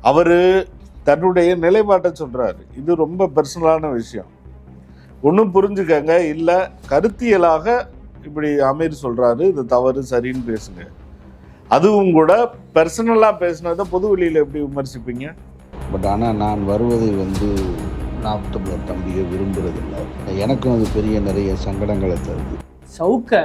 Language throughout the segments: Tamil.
அவர் தன்னுடைய நிலைப்பாட்டை சொல்றாரு. இது ரொம்ப பர்சனலான விஷயம். ஒன்றும் புரிஞ்சுக்கங்க. இல்லை கருத்தியலாக இப்படி அமீர் சொல்றாரு. இது தவறு சரின்னு பேசுங்க. அதுவும் கூட பர்சனலாக பேசுனதை பொது வெளியில் எப்படி விமர்சிப்பீங்க? பட் ஆனால் நான் வருவதை வந்து நாம் தமிழர் தம்பியை விரும்புறதில்லை. எனக்கும் அது பெரிய நிறைய சங்கடங்களை தருது. சவுக்க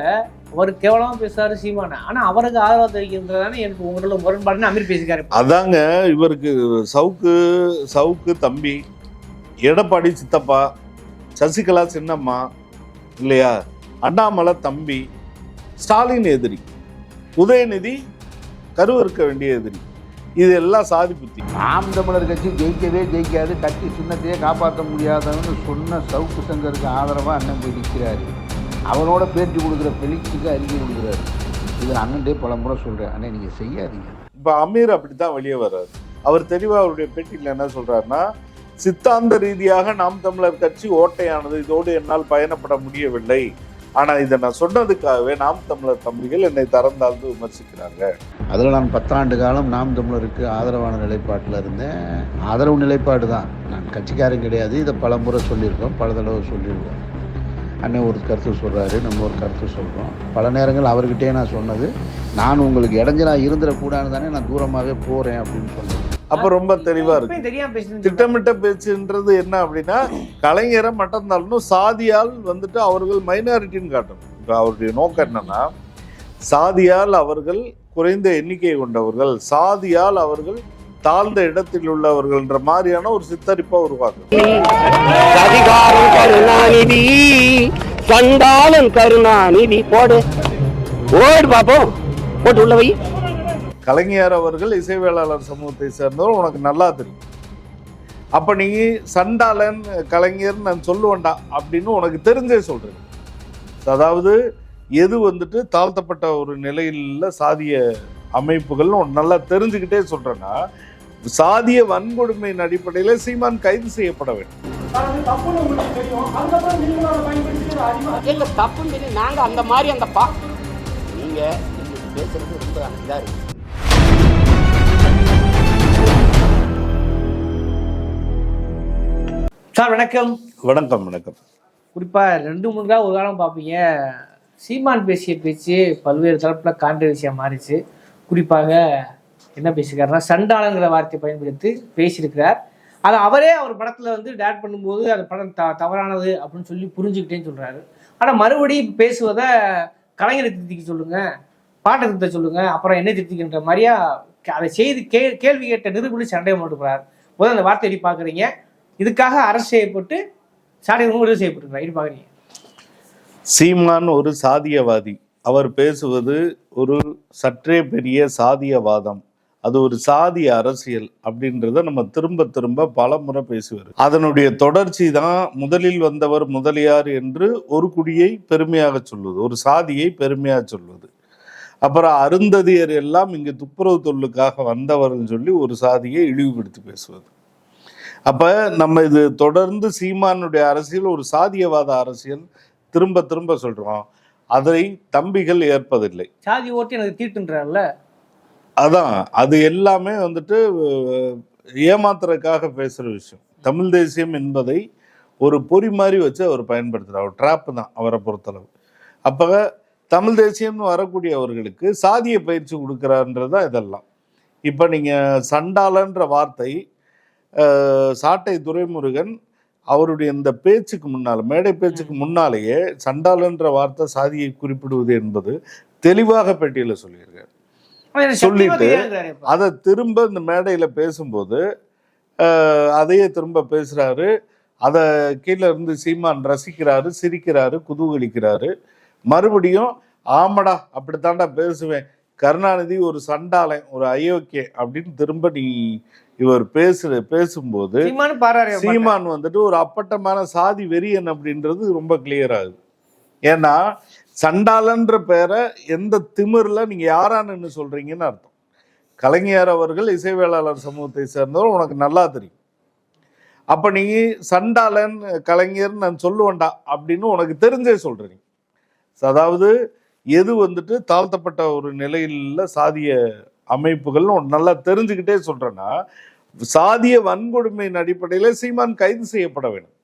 அவர் கேவலமா பேசுறாரு சீமான. ஆனா அவருக்கு ஆதரவு தெரிவிக்கிறதானே எனக்கு உங்களோட முரண்பாடுன்னு அமீர் பேசிக்காரு அதாங்க இவருக்கு சவுக்கு சவுக்கு தம்பி எடப்பாடி சித்தப்பா சசிகலா சின்னம்மா இல்லையா அண்ணாமலை தம்பி ஸ்டாலின் எதிரி உதயநிதி கருவறுக்க வேண்டிய எதிரி. இது எல்லாம் சாதி புத்தி. நாம் தமிழர் கட்சி ஜெயிக்கவே ஜெயிக்காது கட்சி சின்னத்தையே காப்பாற்ற முடியாதவன்னு சொன்ன சவுக்கு சங்கருக்கு ஆதரவாக அண்ணன் போய் நிற்கிறாரு அவனோட பேட்டி கொடுக்குற பெலிக்ஸுக்கு அறிக்கை கொடுக்குறாரு. இது அண்ணன்டே பல முறை சொல்கிறேன் அண்ணே நீங்கள் செய்யாதீங்க. இப்போ அமீர் அப்படித்தான் வெளியே வர்றாரு. அவர் தெளிவாக அவருடைய பேட்டியில் என்ன சொல்றாருன்னா சித்தாந்த ரீதியாக நாம் தமிழர் கட்சி ஓட்டையானது இதோடு என்னால் பயணப்பட முடியவில்லை. ஆனா இதை நான் சொன்னதுக்காகவே நாம் தமிழர் தம்பிகள் என்னை தரந்தாழ்ந்து விமர்சிக்கிறாங்க. அதில் நான் பத்தாண்டு காலம் நாம் தமிழருக்கு ஆதரவான நிலைப்பாட்டில் இருந்தேன். ஆதரவு நிலைப்பாடு தான். நான் கட்சிக்காரன் கிடையாது. இதை பல முறை சொல்லியிருக்கோம் பல தடவை சொல்லியிருக்கோம். அண்ணன் ஒரு கருத்து சொல்கிறாரு நம்ம ஒரு கருத்து சொல்கிறோம் பல நேரங்கள் அவர்கிட்டயே நான் சொன்னது நான் உங்களுக்கு இடைஞ்சலா இருந்துடக்கூடாதுன்னு தானே நான் தூரமாகவே போகிறேன் அப்படின்னு சொன்னேன். அப்ப ரொம்ப தெளிவா இருக்கு. திட்டமிட்ட பேச்சுன்றது என்ன அப்படின்னா கலைஞரை மட்டும் தள்ளணும் சாதியால் வந்துட்டு அவர்கள் மைனாரிட்டின்னு காட்டணும். இப்போ அவருடைய நோக்கம் என்னன்னா சாதியால் அவர்கள் குறைந்த எண்ணிக்கை கொண்டவர்கள் சாதியால் அவர்கள் தாழ்ந்த இடத்தில் உள்ளவர்கள்ன்ற மாதிரியான ஒரு சித்தரிப்பை உருவாக்கும் சண்டாளன் கருணாநிதி போடு. ஓடு பாப்போம் போட்டு உள்ள வை. கலைஞர் அவர்கள் இசைவேளாளர் சமூகத்தை சேர்ந்தவர் உனக்கு நல்லா தெரியும். அப்ப நீ சண்டாளன் கலைஞர் நான் சொல்லுவேன்டா அப்படின்னு உனக்கு தெரிஞ்சே சொல்றேன் அதாவது எது வந்துட்டு தாழ்த்தப்பட்ட ஒரு நிலையில் சாதிய அமைப்புகள்னு நல்லா தெரிஞ்சுக்கிட்டே சொல்றேன்னா சாதிய வன்கொடுமையின் அடிப்படையில் சீமான் கைது செய்யப்பட வேண்டும். எங்க தப்புன்னு சொல்லி நாங்க அந்த மாதிரி அந்த பா நீங்க பேசுறது ரொம்ப இதா இருக்கு. சார் வணக்கம். வணக்கம் வணக்கம். குறிப்பா ரெண்டு மூணு நாள் ஒரு காலம் பார்ப்பீங்க. சீமான் பேசிய பேச்சு பல்வேறு தரப்புல கான்ட்ரவர்சியா மாறிச்சு. குறிப்பாக என்ன பேசியிருக்காருன்னா சண்டாளங்கிற வார்த்தையை பயன்படுத்தி பேசியிருக்கிறார். அதை அவரே அவர் படத்தில் வந்து டேட் பண்ணும்போது அந்த படம் த தவறானது அப்படின்னு சொல்லி புரிஞ்சுக்கிட்டேன்னு சொல்கிறாரு ஆனால் மறுபடியும் பேசுவதை கலைஞரை திருத்திக்க சொல்லுங்கள் பாட்டை திருத்த சொல்லுங்கள் அப்புறம் என்ன திருத்திக்கின்ற மாதிரியா அதை செய்து கே கேள்வி கேட்ட நிரூபணி சண்டையை போட்டுக்கிறார் முதல்ல அந்த வார்த்தை எப்படி பார்க்குறீங்க இதுக்காக அரசு செய்யப்பட்டு சாட்டை முடிவு செய்யப்பட்டிருக்கிறார். எப்படி பார்க்குறீங்க சீமான் ஒரு சாதியவாதி. அவர் பேசுவது ஒரு சற்றே பெரிய சாதியவாதம். அது ஒரு சாதி அரசியல் அப்படின்றத நம்ம திரும்ப திரும்ப பல முறை பேசுவார். அதனுடைய தொடர்ச்சி தான் முதலில் வந்தவர் முதலியார் என்று ஒரு குடியை பெருமையாக சொல்வது ஒரு சாதியை பெருமையாக சொல்வது அப்புறம் அருந்ததியர் எல்லாம் இங்கே துப்புரவு தொழிலுக்காக வந்தவர்னு சொல்லி ஒரு சாதியை இழிவுபடுத்தி பேசுவது. அப்போ நம்ம இது தொடர்ந்து சீமானுடைய அரசியல் ஒரு சாதியவாத அரசியல் திரும்ப திரும்ப சொல்கிறோம் அதை தம்பிகள் ஏற்பதில்லை. சாதி ஓட்டி எனக்கு தீட்டுன்றார்ல அதான் அது எல்லாமே வந்துட்டு ஏமாத்துறதுக்காக பேசுகிற விஷயம். தமிழ் தேசியம் என்பதை ஒரு பொறி மாதிரி வச்சு அவர் பயன்படுத்துகிறார் அவர் ட்ராப்பு தான் அவரை பொறுத்தளவு. அப்போ தமிழ் தேசியம்னு வரக்கூடியவர்களுக்கு சாதிய பயிற்சி கொடுக்குறாருன்றது தான் இதெல்லாம். இப்போ நீங்கள் சண்டாளன்ற வார்த்தை சாட்டை துரைமுருகன் அவருடைய இந்த பேச்சுக்கு முன்னால் மேடை பேச்சுக்கு முன்னாலேயே சண்டாளன்ற வார்த்தை சாதியை குறிப்பிடுவது என்பது தெளிவாக பேட்டியில் சொல்லியிருக்காரு. சொல்லிட்டு. அதை திரும்ப இந்த மேடையில் பேசும்போது அதையே திரும்ப பேசுறாரு அதை கீழே இருந்து சீமான் ரசிக்கிறாரு சிரிக்கிறாரு குதூகலிக்கிறாரு மறுபடியும் ஆமடா அப்படித்தாண்டா பேசுவேன் கருணாநிதி ஒரு சண்டாளன் ஒரு அயோக்கிய அப்படின்னு திரும்ப நீ இவர் பேசுற பேசும்போது. சீமான் வந்துட்டு ஒரு அப்பட்டமான சாதி வெறியன் அப்படின்றது ரொம்ப கிளியர் ஆகுது ஏன்னா சண்டாளன்ற பேரை எந்த திமிரில் நீங்கள் யாரான்னு சொல்கிறீங்கன்னு அர்த்தம். கலைஞர் அவர்கள் இசைவேளாளர் சமூகத்தை சேர்ந்தவர் உனக்கு நல்லா தெரியும். அப்போ நீ சண்டாளன் கலைஞர் நான் சொல்லுவேன்டா அப்படின்னு உனக்கு தெரிஞ்சே சொல்கிறீங்க அதாவது எது வந்துட்டு தாழ்த்தப்பட்ட ஒரு நிலையில் சாதிய அமைப்புகள்னு நல்லா தெரிஞ்சுக்கிட்டே சொல்கிறேன்னா சாதிய வன்கொடுமையின் அடிப்படையில் சீமான் கைது செய்யப்பட வேண்டும்.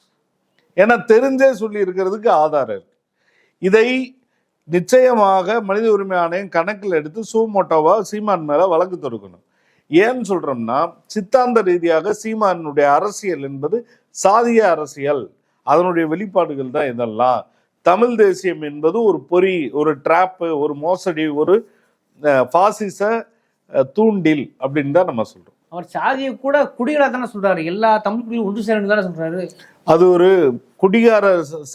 ஏன்னா தெரிஞ்சே சொல்லி இருக்கிறதுக்கு ஆதாரம் இருக்கு. இதை நிச்சயமாக மனித உரிமை ஆணையம் கணக்கில் எடுத்து சூமோட்டோவா சீமான் மேல வழக்கு தொடுக்கணும். ஏன்னு சொல்றோம்னா சித்தாந்த ரீதியாக சீமானுடைய அரசியல் என்பது சாதிய அரசியல். அதனுடைய வெளிப்பாடுகள் தான் இதெல்லாம். தமிழ் தேசியம் என்பது ஒரு பொறி ஒரு ட்ராப்பு ஒரு மோசடி ஒரு பாசிச தூண்டில் அப்படின்னு தான் நம்ம சொல்றோம். அவர் சாதியை கூட குடிகளாக தானே சொல்றாரு. எல்லா தமிழ் குடிகளும் ஒன்று சேரணும் தானே சொல்றாரு. அது ஒரு குடிகார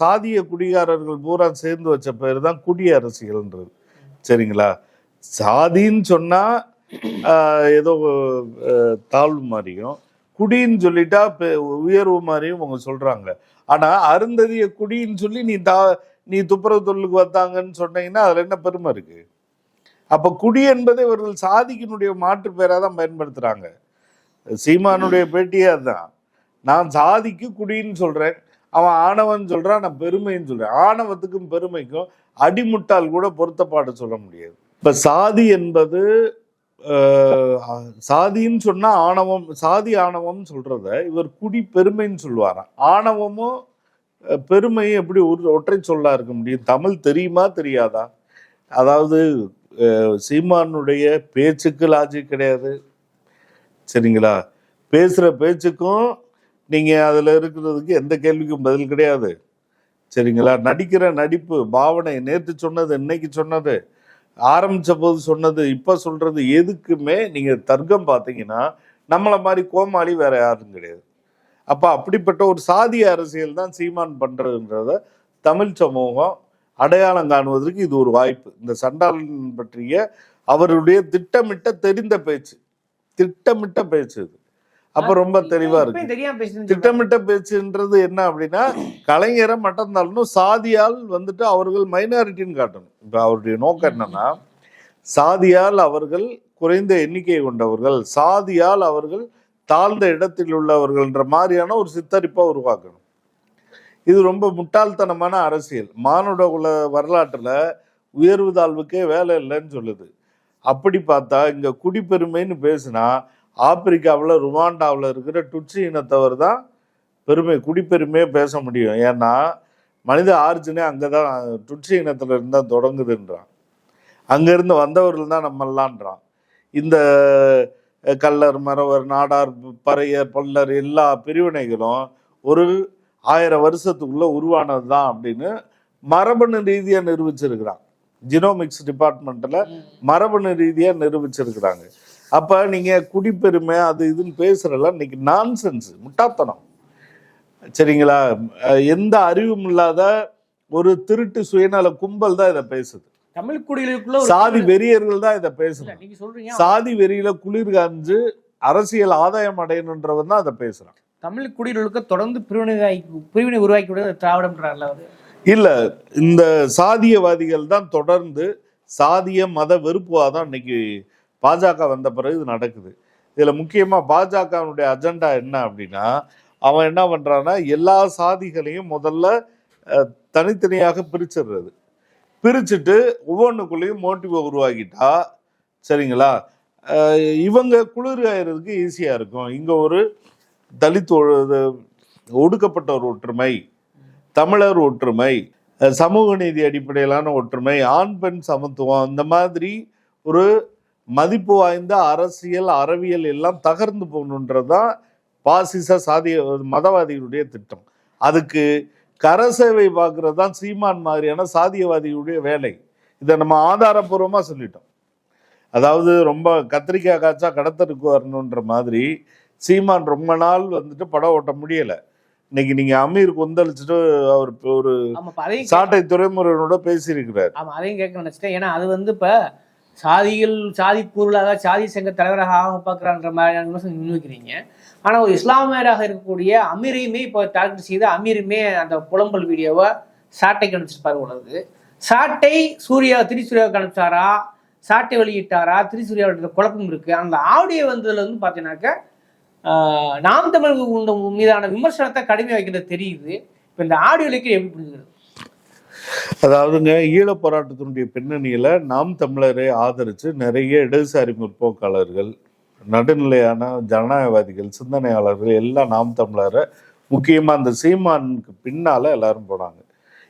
சாதிய குடிகாரர்கள் பூரா சேர்ந்து வச்ச பேர் தான் குடியரசுகள்ன்றது சரிங்களா? சாதின்னு சொன்னா ஏதோ தாழ்வு மாதிரியும் குடின்னு சொல்லிட்டா உயர்வு மாதிரியும் அவங்க சொல்றாங்க. ஆனா அருந்ததிய குடின்னு சொல்லி நீ தா நீ துப்புரவு தொழிலுக்கு வந்தாங்கன்னு சொன்னீங்கன்னா அதுல என்ன பெருமை இருக்கு? அப்ப குடி என்பதை இவர்கள் சாதிக்கினுடைய மாற்று பேரா தான் பயன்படுத்துறாங்க. சீமானுடைய பேட்டியே அதுதான். நான் சாதிக்கு குடின்னு சொல்கிறேன் அவன் ஆணவன் சொல்கிறான் நான் பெருமைன்னு சொல்கிறேன் ஆணவத்துக்கும் பெருமைக்கும் அடிமுட்டால் கூட பொருத்தப்பாடு சொல்ல முடியாது. இப்போ சாதி என்பது சாதின்னு சொன்னால் ஆணவம் சாதி ஆணவம் சொல்கிறத இவர் குடி பெருமைன்னு சொல்லுவாராம். ஆணவமும் பெருமையும் எப்படி ஒரு ஒற்றை சொல்லா இருக்க முடியும்? தமிழ் தெரியுமா தெரியாதா? அதாவது சீமானுடைய பேச்சுக்கு லாஜிக் கிடையாது. சரிங்களா? பேசுகிற பேச்சுக்கும் நீங்கள் அதில் இருக்கிறதுக்கு எந்த கேள்விக்கும் பதில் கிடையாது. சரிங்களா? நடிக்கிற நடிப்பு பாவனை நேற்று சொன்னது இன்னைக்கு சொன்னது ஆரம்பித்த போது சொன்னது இப்போ சொல்கிறது எதுக்குமே நீங்கள் தர்க்கம் பார்த்தீங்கன்னா நம்மளை மாதிரி கோமாளி வேற யாரும் கிடையாது. அப்போ அப்படிப்பட்ட ஒரு சாதிய அரசியல் தான் சீமான் பண்ணுறதுன்றத தமிழ் சமூகம் அடையாளம் காணுவதற்கு இது ஒரு வாய்ப்பு. இந்த சண்டாளன் பற்றிய அவருடைய திட்டமிட்ட தெரிந்த பேச்சு. திட்டமிட்ட பேச்சு இது. அப்ப ரொம்ப தெளிவா இருக்கு. திட்டமிட்ட பேச்சுன்றது என்ன அப்படின்னா கலைஞரை மட்டம் சாதியால் வந்துட்டு அவர்கள் மைனாரிட்டின்னு காட்டணும். இப்ப அவருடைய நோக்கம் என்னன்னா சாதியால் அவர்கள் குறைந்த எண்ணிக்கை கொண்டவர்கள் சாதியால் அவர்கள் தாழ்ந்த இடத்தில் உள்ளவர்கள்ன்ற மாதிரியான ஒரு சித்தரிப்பை உருவாக்கணும். இது ரொம்ப முட்டாள்தனமான அரசியல். மானுட குல வரலாற்றுல உயர்வு தாழ்வுக்கே வேலை இல்லைன்னு சொல்லுது. அப்படி பார்த்தா இங்கே குடிப்பெருமைன்னு பேசுனா ஆப்பிரிக்காவில் ருவாண்டாவில் இருக்கிற டுட்சி இனத்தவர் தான் பெருமை குடிப்பெருமையே பேச முடியும். ஏன்னா மனித ஆர்ஜினே அங்கே தான் டுட்சி இனத்துல இருந்து தான் தொடங்குதுன்றான். அங்கேருந்து வந்தவர்கள் தான் நம்மளான்றான் இந்த கல்லர் மரவர் மறவர் நாடார் பறையர் பல்லர் எல்லா பிரிவினைகளும் ஒரு ஆயிரம் வருஷத்துக்குள்ளே உருவானது தான் அப்படின்னு மரபணு ரீதியாக நிரூபிச்சிருக்கிறான். ஜினோமிக்ஸ் டிபார்ட்மெண்ட்டில் மரபணு ரீதியாக நிரூபிச்சிருக்கிறாங்க. அப்போ நீங்கள் குடிப்பெருமை அது இதுன்னு பேசுகிறலாம் இன்னைக்கு நான்சென்ஸ் முட்டாத்தனம் சரிங்களா? எந்த அறிவும் இல்லாத ஒரு திருட்டு சுயநல கும்பல் தான் இதை பேசுது. தமிழ் குடிகளுக்குள்ள சாதி வெறியர்கள் தான் இதை பேசுறாங்க நீங்க சொல்றீங்க. சாதி வெறியில குளிர் காஞ்சு அரசியல் ஆதாயம் அடையணுன்றவன் தான் அதை பேசுறான். தமிழ் குடிகளுக்கு தொடர்ந்து பிரிவினை பிரிவினை உருவாக்கி விடுறது திராவிடம்ன்றார்ல அவரு இல்லை இந்த சாதியவாதிகள் தான் தொடர்ந்து சாதிய மத வெறுப்புவாதம் இன்னைக்கு பாஜக வந்த பிறகு இது நடக்குது. இதில் முக்கியமாக பாஜகவினுடைய அஜெண்டா என்ன அப்படின்னா அவன் என்ன பண்ணுறான்னா எல்லா சாதிகளையும் முதல்ல தனித்தனியாக பிரிச்சிடுறது. பிரிச்சுட்டு ஒவ்வொன்றுக்குள்ளேயும் மோட்டிவை உருவாக்கிட்டா சரிங்களா? இவங்க இவங்க குளிர்காயறதுக்கு ஈஸியாக இருக்கும். இங்கே ஒரு தலித் இது ஒடுக்கப்பட்ட ஒரு ஒற்றுமை தமிழர் ஒற்றுமை சமூக நீதி அடிப்படையிலான ஒற்றுமை ஆண் பெண் சமத்துவம் இந்த மாதிரி ஒரு மதிப்பு வாய்ந்த அரசியல் அறவியல் எல்லாம் தகர்ந்து போகணுன்றது தான் பாசிச சாதிய மதவாதிகளுடைய திட்டம். அதுக்கு கரசேவை பார்க்கறது தான் சீமான் மாதிரியான சாதியவாதிகளுடைய வேலை. இதை நம்ம ஆதாரபூர்வமாக சொல்லிட்டோம். அதாவது ரொம்ப கத்திரிக்காய் காய்ச்சா கடத்தருக்கு வரணுன்ற மாதிரி சீமான் ரொம்ப நாள் வந்துட்டு படம் ஓட்ட முடியலை. இன்னைக்கு நீங்க அமீர் கொந்தளிச்சுட்டு அவர் ஒரு சாட்டை துறைமுருகனோட பேசியிருக்கிறார். ஆமா அதையும் கேட்க நினைச்சிட்டேன். ஏன்னா அது வந்து இப்ப சாதிகள் சாதி கூறுகளாக சாதி சங்க தலைவராக ஆக பார்க்குறான்ற மாதிரியான விமர்சனம் முன்வைக்கிறீங்க ஆனா ஒரு இஸ்லாமியராக இருக்கக்கூடிய அமீரையுமே இப்போ டார்கெட் செய்து அமீருமே அந்த புலம்பல் வீடியோவை சாட்டைக்கு அனுப்பிச்சிருப்பாரு உள்ளது சாட்டை சூர்யா திரிசூர்யாவுக்கு அனுப்பிச்சாரா? சாட்டை வெளியிட்டாரா? திரிசூர்யாவோட குழப்பம் இருக்கு. அந்த ஆடியோ வந்ததுல வந்து பார்த்தீங்கன்னாக்க நாம் தமிழ் உண்ட- மீதான விமர்சனத்தை கடுமையாக வைக்கிறது தெரியுது. இப்போ இந்த ஆடியோலிக்கு எப்படி புரிஞ்சுக்கிறது அதாவதுங்க ஈழப் போராட்டத்தினுடைய பின்னணியில் நாம் தமிழரை ஆதரித்து நிறைய இடதுசாரி முற்போக்காளர்கள் நடுநிலையான ஜனநாயகவாதிகள் சிந்தனையாளர்கள் எல்லாம் நாம் தமிழரை முக்கியமாக அந்த சீமானுக்கு பின்னால் எல்லாரும் போனாங்க.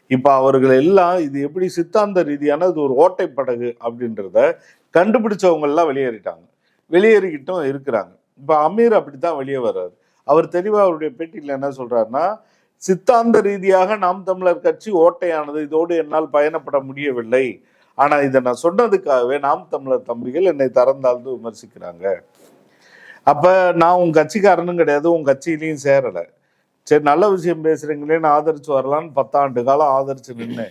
இப்போ அவர்கள் எல்லாம் இது எப்படி சித்தாந்த ரீதியான இது ஒரு ஓட்டை படகு அப்படின்றத கண்டுபிடிச்சவங்கெல்லாம் வெளியேறிட்டாங்க. வெளியேறிக்கிட்டும் இருக்கிறாங்க. இப்போ அமீர் அப்படி தான் வெளியே வர்றாரு. அவர் தெளிவாக அவருடைய பேட்டியில் என்ன சொல்கிறாருன்னா சித்தாந்த ரீதியாக நாம் தமிழர் கட்சி ஓட்டையானது இதோடு என்னால் பயணப்பட முடியவில்லை. ஆனால் இதை நான் சொன்னதுக்காகவே நாம் தமிழர் தம்பிகள் என்னை தரந்தாழ்ந்து விமர்சிக்கிறாங்க. அப்போ நான் உன் கட்சிக்காரனும் கிடையாது உன் கட்சியிலையும் சேரலை. சரி நல்ல விஷயம் பேசுகிறீங்களேன்னு ஆதரிச்சு வரலான்னு பத்தாண்டு காலம் ஆதரிச்சு நின்று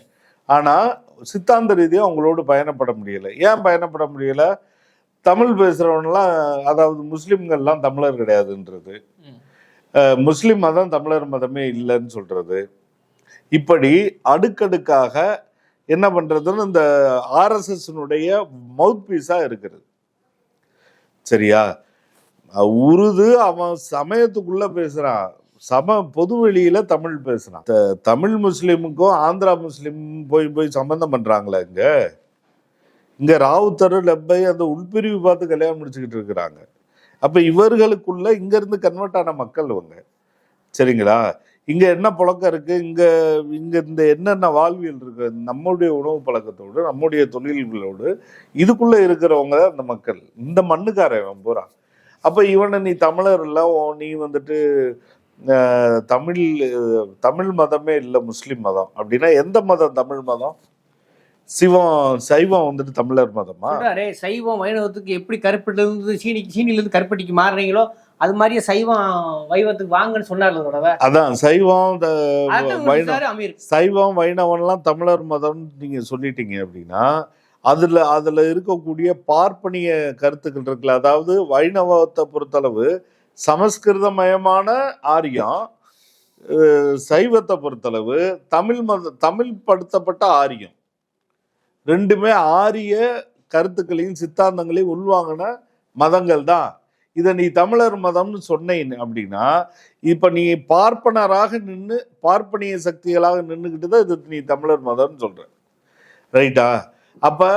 ஆனால் சித்தாந்த ரீதியாக அவங்களோடு பயணப்பட முடியல. ஏன் பயணப்பட முடியலை? தமிழ் பேசுறவன்லாம் அதாவது முஸ்லிம்கள்லாம் தமிழர் கிடையாதுன்றது. முஸ்லிம் மதம் தமிழர் மதமே இல்லைன்னு சொல்றது. இப்படி அடுக்கடுக்காக என்ன பண்றதுன்னு இந்த ஆர்எஸ்எஸ்னுடைய மவுத் பீஸா இருக்கிறது சரியா? உருது அவன் சமயத்துக்குள்ள பேசுறான். சம பொது வெளியில தமிழ் பேசுறான். த- தமிழ் முஸ்லிமுக்கும் ஆந்திரா முஸ்லிம் போய் போய் சம்பந்தம் பண்றாங்களே இங்க? இங்கே ராவுத்தர் லெப்பை அந்த உள்பிரிவு பார்த்து கல்யாணம் முடிச்சுக்கிட்டு இருக்கிறாங்க. அப்போ இவர்களுக்குள்ள இங்கேருந்து கன்வெர்ட் ஆன மக்கள் இவங்க. சரிங்களா? இங்கே என்ன புழக்கம் இருக்குது இங்கே இங்கே இந்த என்னென்ன வாழ்வியல் இருக்கு? நம்முடைய உணவு பழக்கத்தோடு நம்முடைய தொழில்களோடு இதுக்குள்ளே இருக்கிறவங்க தான் அந்த மக்கள். இந்த மண்ணுக்காரன் பூரா. அப்போ இவனை நீ தமிழர் இல்லை நீ வந்துட்டு தமிழ் தமிழ் மதமே இல்லை முஸ்லீம் மதம். அப்படின்னா எந்த மதம்? தமிழ் மதம்? சிவம் சைவம் வந்துட்டு தமிழர் மதமா? சொல்றாரு சைவம் வைணவத்துக்கு எப்படி கருப்பட்டில இருந்து சீனி சீனில இருந்து கருப்பட்டிக்கு மாறுறீங்களோ அது மாதிரியே சைவம் வைவத்துக்கு வாங்கன்னு சொன்னார்ல ஒரு தடவை. அதான் சைவம் இந்த வைணவம். சைவம் வைணவன்லாம் தமிழர் மதம்னு நீங்க சொல்லிட்டீங்க அப்படின்னா அதுல அதுல இருக்கக்கூடிய பார்ப்பனிய கருத்துக்கள் இருக்குல்ல அதாவது வைணவத்தை பொறுத்தளவு சமஸ்கிருதமயமான ஆரியம் சைவத்தை பொறுத்தளவு தமிழ் மத தமிழ் படுத்தப்பட்ட ஆரியம். ரெண்டுமே ஆரிய கருத்துக்களையும் சித்தாந்தங்களையும் உள்வாங்கின மதங்கள் தான் இதை நீ தமிழர் மதம்னு சொன்னேன் அப்படின்னா இப்போ நீ பார்ப்பனராக நின்று பார்ப்பனிய சக்திகளாக நின்றுக்கிட்டு தான் இது நீ தமிழர் மதம்னு சொல்கிற ரைட்டா? அப்போ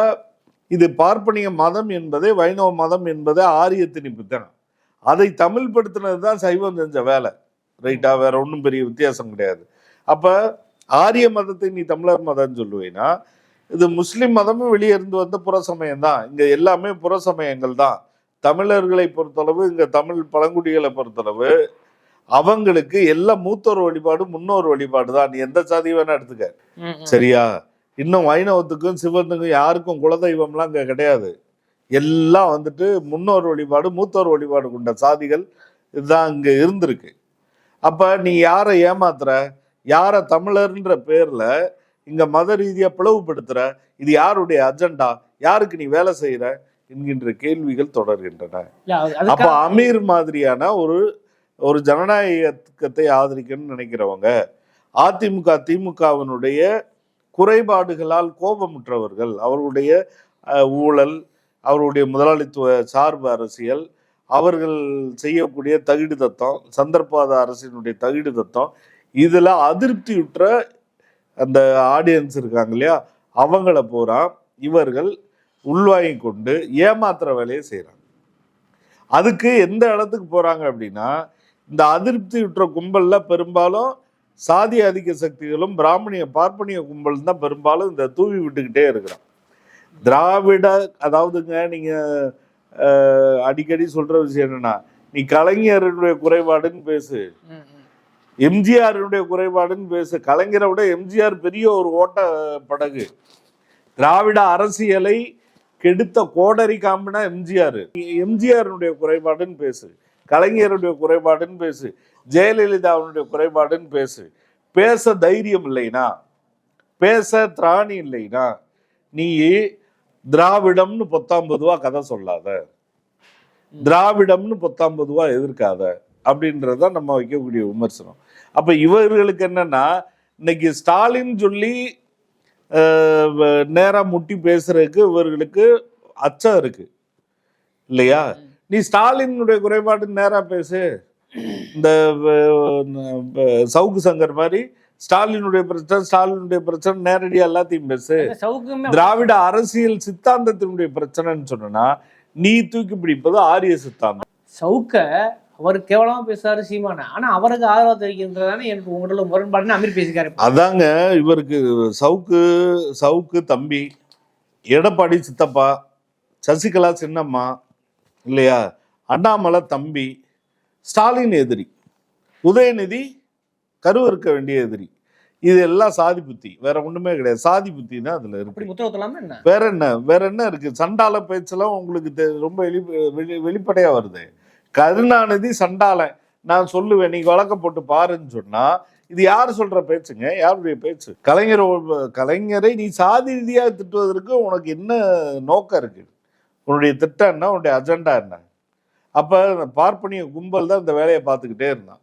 இது பார்ப்பனிய மதம் என்பதே வைணவ மதம் என்பதே ஆரிய திணிப்பு அதை தமிழ் படுத்தினது தான் சைவம் செஞ்ச வேலை. ரைட்டா? வேற ஒன்றும் பெரிய வித்தியாசம் கிடையாது. அப்போ ஆரிய மதத்தை நீ தமிழர் மதம்னு சொல்லுவேன்னா இது முஸ்லிம் மதமும் வெளியே இருந்து வந்த புறசமயம் தான் இங்க எல்லாமே புறசமயங்கள் தான் தமிழர்களை பொறுத்தளவு இங்க தமிழ் பழங்குடிகளை பொறுத்தளவு அவங்களுக்கு எல்லாம் மூத்தோர் வழிபாடு முன்னோர் வழிபாடு தான் நீ எந்த சாதி வேணா எடுத்துக்க. சரியா? இன்னும் வைணவத்துக்கும் சிவனுக்கும் யாருக்கும் குலதெய்வம்லாம் இங்க கிடையாது. எல்லாம் வந்துட்டு முன்னோர் வழிபாடு மூத்தோர் வழிபாடு கொண்ட சாதிகள் இதுதான் இங்க இருந்திருக்கு. அப்ப நீ யாரை ஏமாத்துற? யாரை தமிழர்ன்ற பேர்ல இங்க மத ரீதியா பிளவுபடுத்துற இது யாருடைய அஜெண்டா? யாருக்கு நீ வேலை செய்யற என்கின்ற கேள்விகள் தொடர்கின்றன. அப்ப அமீர் மாதிரியான ஒரு ஒரு ஜனநாயகத்தை ஆதரிக்கணும்னு நினைக்கிறவங்க அதிமுக திமுகவினுடைய குறைபாடுகளால் கோபமுற்றவர்கள் அவர்களுடைய ஊழல் அவருடைய முதலாளித்துவ சார்பு அரசியல் அவர்கள் செய்யக்கூடிய தகிடு தத்தம் சந்தர்ப்பாத அரசினுடைய தகிடு தத்தம் இதுல அதிருப்தியுற்ற அந்த ஆடியன்ஸ் இருக்காங்க இல்லையா? அவங்கள பூரா இவர்கள் உள்வாங்கி கொண்டு ஏமாத்துற வேலையை செய்கிறாங்க அதுக்கு எந்த இடத்துக்கு போறாங்க அப்படின்னா இந்த அதிருப்தி விட்டுற கும்பலில் பெரும்பாலும் சாதி ஆதிக்க சக்திகளும் பிராமணிய பார்ப்பனிய கும்பல் தான் பெரும்பாலும் இந்த தூவி விட்டுக்கிட்டே இருக்கிறான் திராவிட அதாவதுங்க நீங்க அஹ், அடிக்கடி சொல்ற விஷயம் என்னன்னா நீ கலைஞருடைய குறைபாடுன்னு பேசு. எம்ஜிஆருடைய குறைபாடுன்னு பேசு. கலைஞரை விட எம்ஜிஆர் பெரிய ஒரு ஓட்ட படகு திராவிட அரசியலை கெடுத்த கோடரி காம்பினா எம்ஜிஆர். எம்ஜிஆருடைய குறைபாடுன்னு பேசு. கலைஞருடைய குறைபாடுன்னு பேசு. ஜெயலலிதாவுடைய குறைபாடுன்னு பேசு. பேச தைரியம் இல்லைனா பேச திராணி இல்லைனா நீ திராவிடம்னு பொத்தாம் பொதுவா கதை சொல்லாத. திராவிடம்னு பொத்தாம் பொதுவா எதிர்க்காத. அப்படின்றத நம்ம வைக்கக்கூடிய விமர்சனம். அப்ப இவர்களுக்கு என்னன்னா இன்னைக்கு ஸ்டாலின் சொல்லி அஹ், வ- நேரா முட்டி பேசுறதுக்கு இவர்களுக்கு அச்சம் இருக்கு. இல்லையா? நீ ஸ்டாலினுடைய குறைபாடு நேரா பேசு. இந்த சவுக்கு சங்கர் மாதிரி ஸ்டாலினுடைய பிரச்சனை ஸ்டாலினுடைய பிரச்சனை நேரடியா எல்லாத்தையும் பேசு. திராவிட அரசியல் சித்தாந்தத்தினுடைய பிரச்சனைன்னு சொன்னா நீ தூக்கி பிடிப்பது ஆரிய சித்தாந்தம். சவுக்க அவர் கேவலமா பேசுறாரு சீமான. ஆனா அவருக்கு ஆதரவு தெரிவிக்கின்றதானே எனக்கு உங்களோட முரண்பாடுன்னு அமீர் பேசிக்காரு. அதாங்க இவருக்கு சவுக்கு சவுக்கு தம்பி எடப்பாடி சித்தப்பா சசிகலா சின்னம்மா இல்லையா அண்ணாமலை தம்பி ஸ்டாலின் எதிரி உதயநிதி கருவறுக்க வேண்டிய எதிரி. இது எல்லாம் சாதி புத்தி வேற ஒண்ணுமே கிடையாது. சாதி புத்தி தான் அதுல இருக்கு. வேற என்ன வேற என்ன இருக்கு? சண்டால பேச்செல்லாம் உங்களுக்கு ரொம்ப வெளி- வெளிப்படையா வருது. கருணாநிதி சண்டாளன் நான் சொல்லுவேன் நீங்க வழக்க போட்டு பாருன்னு சொன்னா இது யார் சொல்ற பேச்சுங்க? யாருடைய பேச்சு? கலைஞர் கலைஞரை நீ சாதி ரீதியாக திட்டுவதற்கு உனக்கு என்ன நோக்கம் இருக்கு? உன்னுடைய திட்டம் என்ன? உன்னுடைய அஜெண்டா என்ன? அப்ப பார்ப்பனிய கும்பல் தான் இந்த வேலையை பார்த்துக்கிட்டே இருந்தான்.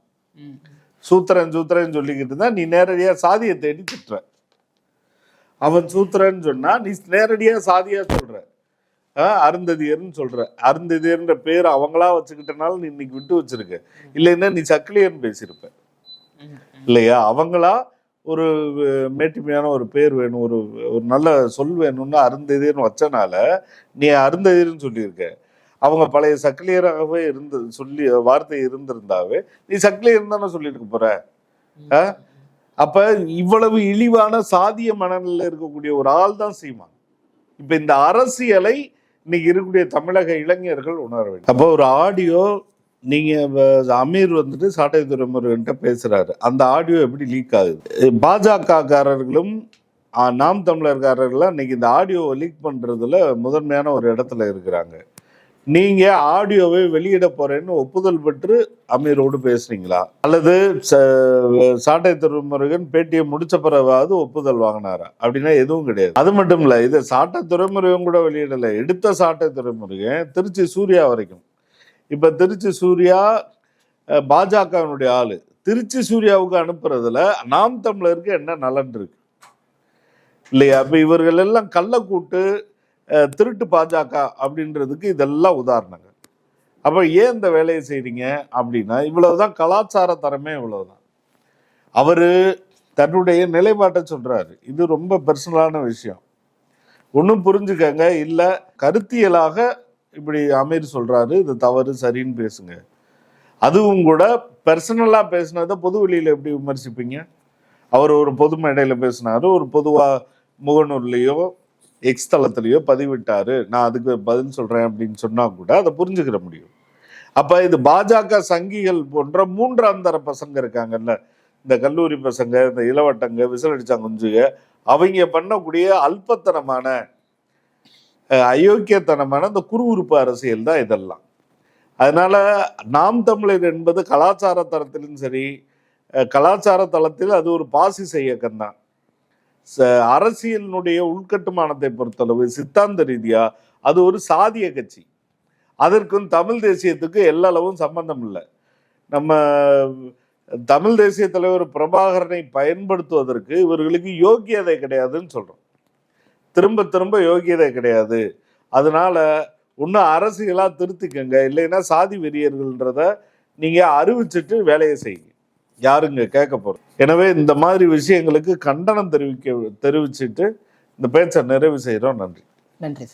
சூத்திரன் சூத்திரன் சொல்லிக்கிட்டு இருந்தா நீ நேரடியா சாதியை தேடி திட்டுற. அவன் சூத்திரன்னு சொன்னா நீ நேரடியா சாதியா சொல்ற. ஆஹ் அருந்ததியர்னு சொல்ற. அருந்ததியர்ன்ற பேர் அவங்களா வச்சுக்கிட்டனால நீ இன்னைக்கு விட்டு வச்சிருக்க. இல்லைன்னா நீ சக்கிலியர்னு பேசியிருப்ப. இல்லையா? அவங்களா ஒரு மேட்டிமையான ஒரு பேர் வேணும் ஒரு ஒரு நல்ல சொல் வேணும்னு அருந்ததியர்னு வச்சனால நீ அருந்ததியர்னு சொல்லியிருக்க. அவங்க பழைய சக்கிலியராகவே இருந்து சொல்லி வார்த்தை இருந்திருந்தாவே நீ சக்கிலியர் தானே சொல்லியிருக்க போற? அப்ப இவ்வளவு இழிவான சாதிய மனநிலையில் இருக்கக்கூடிய ஒரு ஆள் தான் சீமான். இப்ப இந்த அரசியலை இன்னைக்கு இருக்கக்கூடிய தமிழக இளைஞர்கள் உணர வேண்டும். அப்போ ஒரு ஆடியோ நீங்கள் அமீர் வந்துட்டு சாட்டை துறைமுருகன்ட்ட பேசுகிறாரு அந்த ஆடியோ எப்படி லீக் ஆகுது? பாஜக காரர்களும் நாம் தமிழர்காரர்களும் இன்னைக்கு இந்த ஆடியோவை லீக் பண்ணுறதுல முதன்மையான ஒரு இடத்துல இருக்கிறாங்க. நீங்க ஆடியோவை வெளியிட போறேன்னு ஒப்புதல் பெற்று அமீரோடு பேசுறீங்களா? அல்லது ச- சாட்டை துறைமுருகன் பேட்டியை முடிச்ச பிறகாவது ஒப்புதல் வாங்கினாரா? அப்படின்னா எதுவும் கிடையாது. அது மட்டும் இல்ல இது சாட்டை துறைமுருகன் கூட வெளியிடல. எடுத்த சாட்டை துறைமுருகன் திருச்சி சூர்யா வரைக்கும். இப்ப திருச்சி சூர்யா பாஜகவினுடைய ஆளு. திருச்சி சூர்யாவுக்கு அனுப்புறதுல நாம் தமிழருக்கு என்ன நலன் இருக்கு? இல்லையா? அப்ப இவர்கள் எல்லாம் கள்ளக்கூட்டு கூட்டு திருட்டு பாஜக அப்படின்றதுக்கு இதெல்லாம் உதாரணங்கள். அப்போ ஏன் இந்த வேலையை செய்கிறீங்க அப்படின்னா இவ்வளவுதான் கலாச்சார தரமே இவ்வளவுதான். அவர் தன்னுடைய நிலைப்பாட்டை சொல்றாரு. இது ரொம்ப பர்சனலான விஷயம். ஒன்றும் புரிஞ்சுக்கங்க. இல்லை கருத்தியலாக இப்படி அமீர் சொல்கிறாரு இது தவறு சரின்னு பேசுங்க. அதுவும் கூட பர்சனலாக பேசுனதை பொது வெளியில் எப்படி விமர்சிப்பீங்க? அவர் ஒரு பொது மேடையில் பேசினாரு. ஒரு பொதுவாக முகநூர்லேயோ எக்ஸ் தளத்துலேயோ பதிவிட்டாரு நான் அதுக்கு பதில் சொல்றேன் அப்படின்னு சொன்னா கூட அதை புரிஞ்சுக்கிற முடியும். அப்ப இது பாஜக சங்கிகள் போன்ற மூன்றாம் தர பசங்க இருக்காங்கல்ல இந்த கல்லூரி பசங்க இந்த இளவட்டங்க விசிலடிச்சாங்குஞ்சுக அவங்க பண்ணக்கூடிய அல்பத்தனமான அயோக்கியத்தனமான இந்த குறுகுறுப்பு அரசியல் தான் இதெல்லாம். அதனால நாம் தமிழர் என்பது கலாச்சார தரத்திலும் சரி கலாச்சார தளத்தில் அது ஒரு பாசிச இயக்கம் தான் அரசியலினுடைய உள்கட்டுமானத்தை பொறுத்தளவு சித்தாந்த ரீதியா அது ஒரு சாதிய கட்சி. அதற்கும் தமிழ் தேசியத்துக்கு எல்லா அளவும் சம்பந்தம் இல்லை. நம்ம தமிழ் தேசிய தலைவர் பிரபாகரனை பயன்படுத்துவதற்கு இவர்களுக்கு யோக்கியதை கிடையாதுன்னு சொல்கிறோம் திரும்ப திரும்ப யோக்கியதை கிடையாது. அதனால ஒன்றும் அரசியலாக திருத்திக்கங்க இல்லைன்னா சாதி வெறியர்கள்ன்றத நீங்கள் அறிவிச்சிட்டு வேலையை செய்யுங்க. யாருங்க கேட்க போறோம்? எனவே இந்த மாதிரி விஷயங்களுக்கு கண்டனம் தெரிவிக்க தெரிவிச்சிட்டு இந்த பேச்சை நிறைவு செய்கிறோம் நன்றி. நன்றி